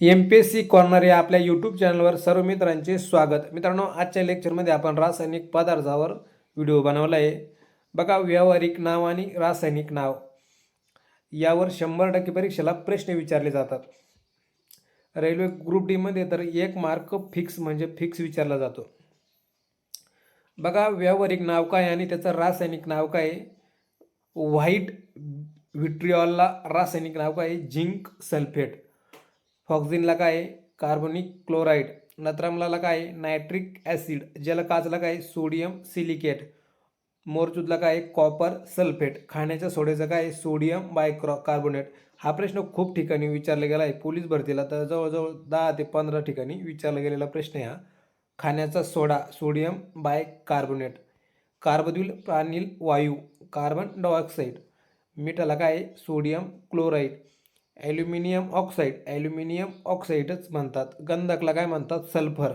M P S C corner या आपल्या YouTube चॅनलवर सर्व मित्रांचे स्वागत. मित्रांनो आजच्या लेक्चरमध्ये आपण रासायनिक पदार्थावर व्हिडिओ बनवला आहे. बघा व्यावहारिक नाव आणि रासायनिक नाव. यावर शंभर टक्के परीक्षेला प्रश्न विचारले जातात. रेल्वे ग्रुप डीमध्ये तर एक मार्क फिक्स म्हणजे फिक्स विचारला जातो. बघा व्यावहारिक नाव काय आणि त्याचं रासायनिक नाव काय? व्हाईट व्हिट्रिऑलला रासायनिक नाव काय? आहे? झिंक सल्फेट फॉक्झिनला काय आहे? कार्बोनिक क्लोराईड नत्रमला काय आहे? नायट्रिक ॲसिड जलकाचला काय आहे? सोडियम सिलिकेट मोरचूदला काय आहे? कॉपर सल्फेट खाण्याच्या सोड्याचं काय आहे? सोडियम बायक्रॉ कार्बोनेट हा प्रश्न खूप ठिकाणी विचारला गेला आहे पोलीस भरतीला तर जवळजवळ दहा ते पंधरा ठिकाणी विचारला गेलेला प्रश्न आहे हा खाण्याचा सोडा सोडियम बाय कार्बोनेट कार्बद्विल प्राणिल वायू कार्बन डायऑक्साईड मिठाला काय आहे? Sodium chloride aluminium oxide aluminium ऑक्साईडच म्हणतात गंधकला काय म्हणतात सल्फर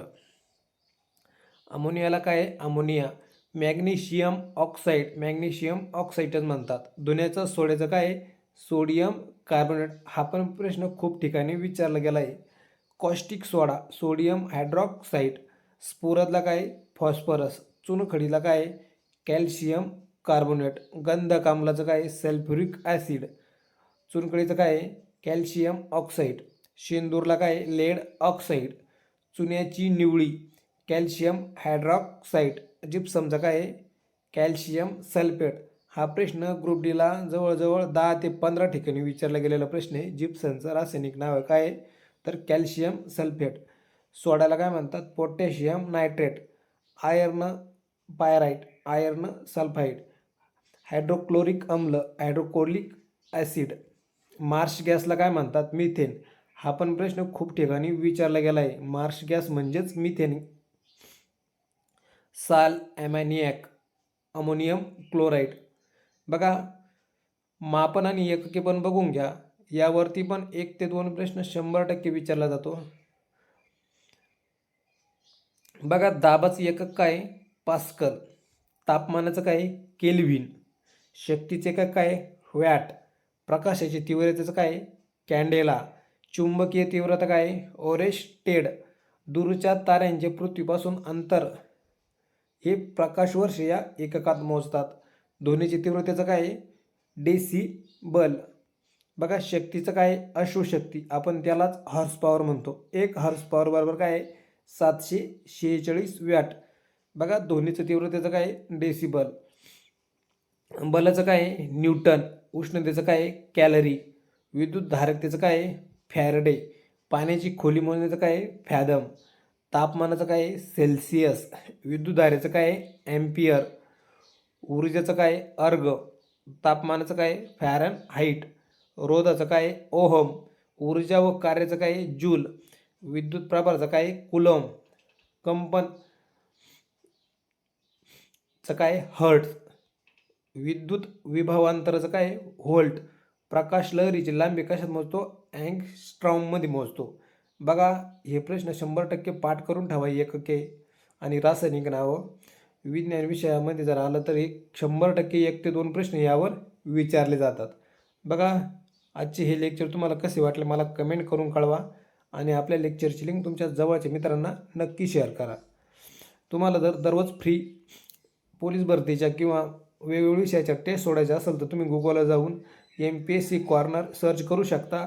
अमोनियाला काय आहे? अमोनिया मॅग्नेशियम ऑक्साईड मॅग्नेशियम ऑक्साईडच म्हणतात धुण्याचं सोड्याचं काय आहे? सोडियम कार्बोनेट हा पण प्रश्न खूप ठिकाणी विचारला गेला आहे कॉस्टिक सोडा सोडियम हायड्रॉक्साईड स्फुरदला काय आहे? फॉस्फरस चुनखडीला काय आहे? कॅल्शियम कार्बोनेट गंधक आम्लाचं काय आहे? सल्फ्युरिक ॲसिड चुनखडीचं काय आहे? Calcium oxide. शेंदूरला काय? Lead oxide. चुन्याची Nivali. Calcium hydroxide. जिप्समचं काय? Calcium sulphate. हा प्रश्न ग्रुप डीला जवळजवळ दहा ते पंधरा ठिकाणी विचारला गेलेला प्रश्न आहे. जिप्सनचं रासायनिक नाव काय? आहे? तर कॅल्शियम सल्फेट. सोडायला काय म्हणतात? Potassium nitrate. Iron pyrite iron sulphide hydrochloric अम्ल. Hydrochloric acid. मार्श गॅसला काय म्हणतात? मिथेन. हा पण प्रश्न खूप ठिकाणी विचारला गेला आहे मार्श गॅस म्हणजेच मिथेन. साल ॲमॅनियॅक अमोनियम क्लोराईड. बघा मापन आणि एकके पण बघून घ्या. यावरती पण एक ते दोन प्रश्न शंभर टक्के विचारला जातो. बघा दाबाचं एकक काय? पास्कल. तापमानाचं काय? केल्विन शक्तीचे एकक काय? वॅट. प्रकाशाची तीव्रतेचं काय? कॅन्डेला. चुंबकीय तीव्रता काय? ओरेस्टेड. दूरच्या ताऱ्यांचे पृथ्वीपासून अंतर हे प्रकाशवर्ष या एककात मोजतात. ध्वनीची तीव्रतेचं काय? डेसी बल बघा शक्तीचं काय? अश्वशक्ती आपण त्यालाच हॉर्स पॉवर म्हणतो. एक हॉर्स पॉवर बरोबर काय? सातशे शेहेचाळीस वॅट. बघा ध्वनीचं तीव्रतेचं काय? डेसिबल. बलाचं काय आहे न्यूटन उष्णतेचं काय आहे कॅलरी विद्युत धारकतेचं काय फॅरडे पाण्याची खोली मोजण्याचं काय आहे फॅदम तापमानाचं काय आहे सेल्सिअस विद्युतधारेचं काय आहे ॲम्पियर ऊर्जेचं काय अर्ग तापमानाचं काय फॅरन हाईट रोधाचं काय ओहम ऊर्जा व कार्याचं काय जूल विद्युत प्रभाराचं काय कुलम कंपन चं काय हर्ट विद्युत विभावांतराचं काय? व्होल्ट. प्रकाश लहरीची लांबी कशात मोजतो? अँगस्ट्रॉममध्ये मोजतो. बघा हे प्रश्न शंभर टक्के पाठ करून ठेवा एकके. आणि रासायनिक नावं विज्ञान विषयामध्ये जर आलं तर एक शंभर टक्के एक ते दोन प्रश्न यावर विचारले जातात. बघा आजचे हे लेक्चर तुम्हाला कसे वाटले मला कमेंट करून कळवा. आणि आपल्या लेक्चरची लिंक तुमच्या जवळच्या मित्रांना नक्की शेअर करा. तुम्हाला जर दररोज फ्री पोलीस भरतीच्या किंवा वेगवेगळ्या विषयाच्या टेस्ट सोडायच्या असेल तर तुम्ही गुगलला जाऊन M P S C corner search करू शकता.